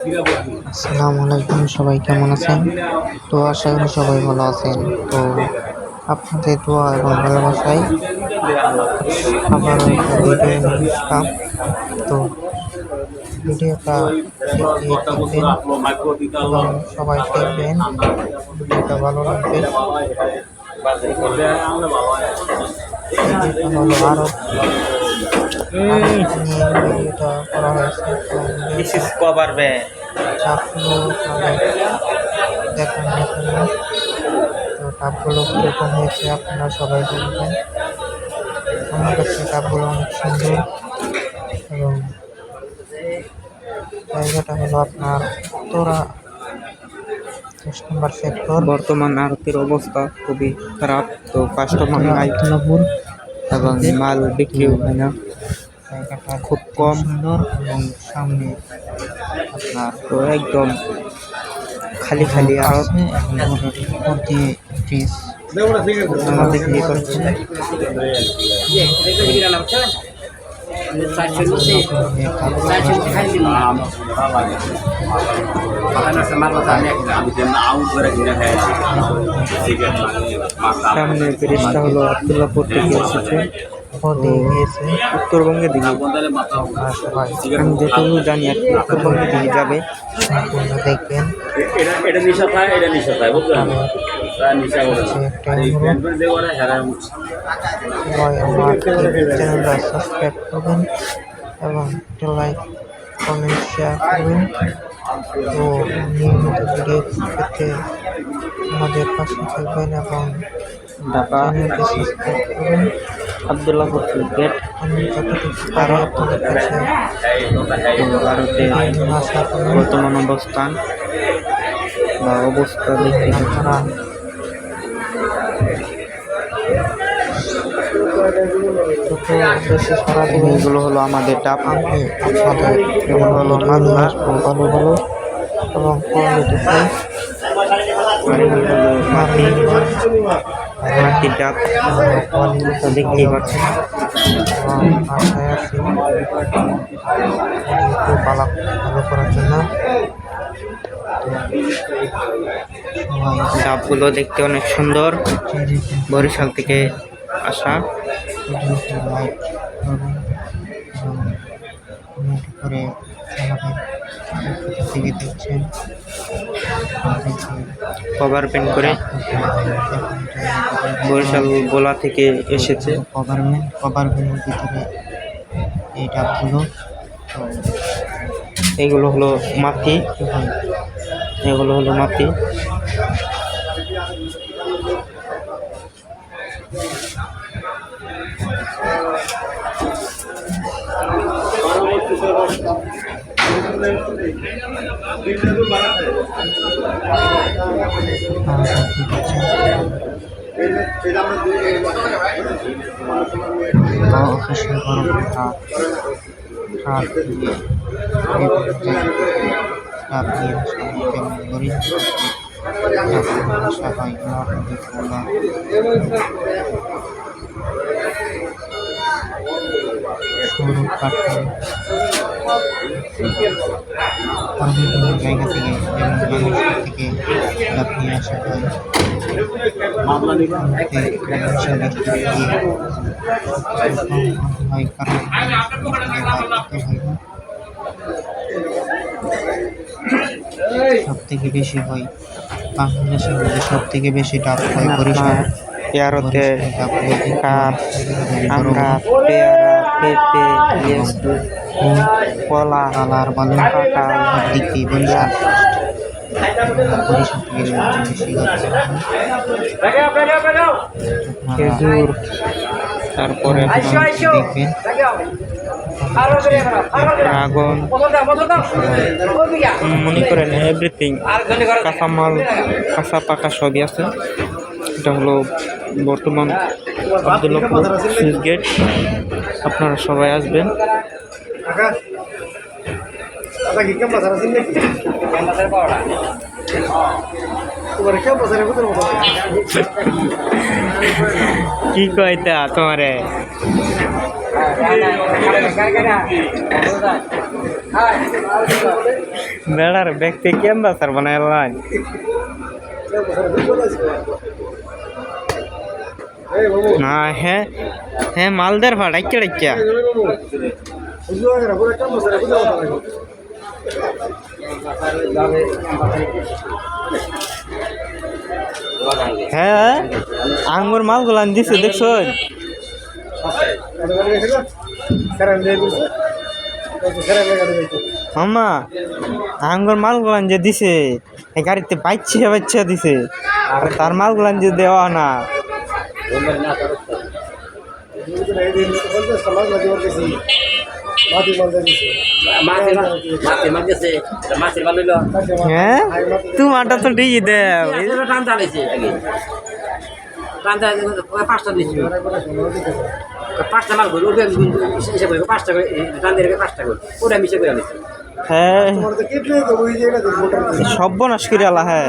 আসসালামু আলাইকুম, সবাই কেমন আছেন? তো আশা করি সবাই ভালো আছেন। তো আপনাদের দোয়া এবং ভালোবাসায় আবার আসলাম তো ভিডিওটা দেখবেন এবং সবাই দেখবেন। ভিডিওটা ভালো লাগবে। হলো আরও আরও করা হয়েছে জন্য তো টাপগুলো কীরকম হয়েছে আপনারা সবাই বলবেন আমার কাছে টাপগুলো অনেক সুন্দর এবং জায়গাটা হলো আপনার তোরা বর্তমান আরতির অবস্থা খুবই খারাপ তো কাস্টমার নাই এবং মাল বিক্রিও হয় না। জায়গাটা খুব কম। এবং সামনে আপনার তো একদম খালি খালি আরত আছে এবং সামনে ব্রিজটা হলো আবদুল্লাপুর থেকে এসেছে। গিয়েছে। উত্তরবঙ্গের দিকে আমি জানি আর কি উত্তরবঙ্গের দিকে যাবে। দেখবেন। এটা এটা নিশা থাকে এটা নিশা থাকে বুঝলেন? তার নিশা করে হচ্ছে একটা এই অনুরোধ প্যান্ট দিয়ে করে হেরা সবাই আমার ইউটিউব চ্যানেলটা সাবস্ক্রাইব করবেন এবং একটা লাইক কমেন্ট শেয়ার করবেন তো নিয়মিত ভিডিও পেতে আমাদের পাশে থাকবেন এবং ঢাকা চ্যানেলটি সাবস্ক্রাইব করবেন আবদুল্লাপুর গেট আমি যতটুকু পারি আপনাদের কাছে ভারতে ভিডিও আশা করি বর্তমান অবস্থান বা অবস্থা দেখতে আপনারা যত বেশি সারা দেবেন এগুলো হলো আমাদের ডাব এগুলো হলো ভিডিও নিয়ে মালদা আসব ভালো ভালো এবং মাটি, ডাব দেখতেই পাচ্ছেন। আশায় আছি ভালো করার জন্য। ডাবগুলো দেখতে অনেক সুন্দর। বরিশাল থেকে আসা। ভিডিওটি এবং করে জানাবেন দেখছেন কভার পেন করে বরিশাল গোলা থেকে এসেছে। কভারম্যান কভারম্যানের ভিতরে এই ডাবগুলো এগুলো হলো মাটি। এগুলো হলো মাটি। অফিসের ট্রাক ট্রাক দিয়ে বিভিন্ন দিয়ে ট্রাক দিয়ে আসা হয় নরনদী খোলা সরু কাঠল বিভিন্ন জায়গা থেকে মালয়েশিয়া থেকে ট্রাক নিয়ে আসা হয়। হয় কারণ সব থেকে বেশি হয় বাংলাদেশের মধ্যে সব থেকে বেশি ডাব হয় বরিশাল। পেয়ারতে কাপ বড় পেয়ারা পেঁপে লেবু কলা কালার কাঁঠাল দিক হচ্ছে আপনারা খেজুর তারপরে দেখবেন ড্রাগন মনে করেন এভরিথিং কাঁচামাল কাঁচা পাকা সবই আছে। এটা হলো বর্তমান গেট। আপনারা সবাই আসবেন। কি কইতা তোমারে? বেড়ার ব্যক্তি কেমন স্যার বানায় না হ্যাঁ হ্যাঁ মালদের ভাড়া ডাক্কে ডাক্কিয়া হ্যাঁ আঙ্গুর মালগুলো দিছে দেখছ? মামা আঙ্গুর মালগুলান যে দিছে। গাড়িতে বাইচ্ছে বাচ্চা দিছে। আর তার মালগুলান যে দেওয়া না। তোমারটা তো ঠিকই দেও। টান চালাইছে পাঁচটা পাঁচটা মাল হিসেবে করে পাঁচটা করে টান দিয়ে পাঁচটা করে ওটা মিশে করে আনিছে হ্যাঁ। করে আলা হ্যাঁ।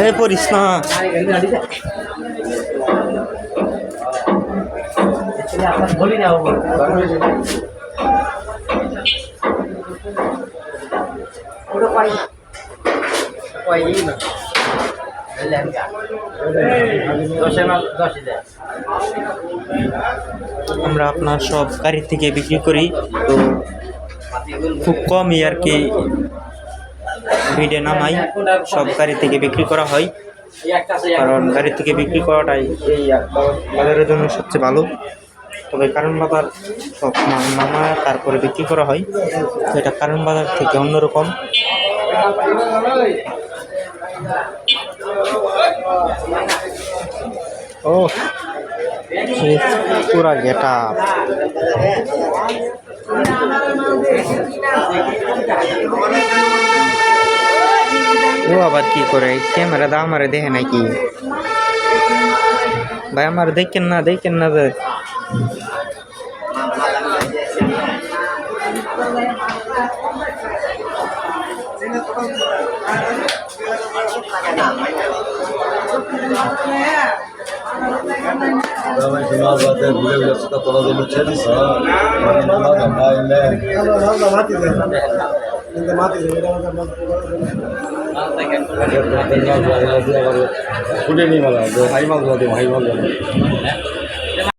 এ পড়িস না আমরা আপনার সব গাড়ি থেকে বিক্রি করি, তো খুব কমই আর কি ভিডে নামাই, সব গাড়ি থেকে বিক্রি করা হয়। কারণ গাড়ি থেকে বিক্রি করাটাই এই বাজারের জন্য সবচেয়ে ভালো। তবে কারণ বাজার সব নামায়, তারপরে বিক্রি করা হয়। তো এটা কারণ বাজার থেকে অন্যরকম। ও, পুরা গেট আপ। ও আবার কি করে ক্যামেরা দা আমারে দেখে নাকি ভাই আমার দেখেন না দেখেন না যে ভুলে গেলে সেটা তোরা জন্য ছেড়ে দিস ফুটে নিয়ে মালা হাই মাল হাই মাল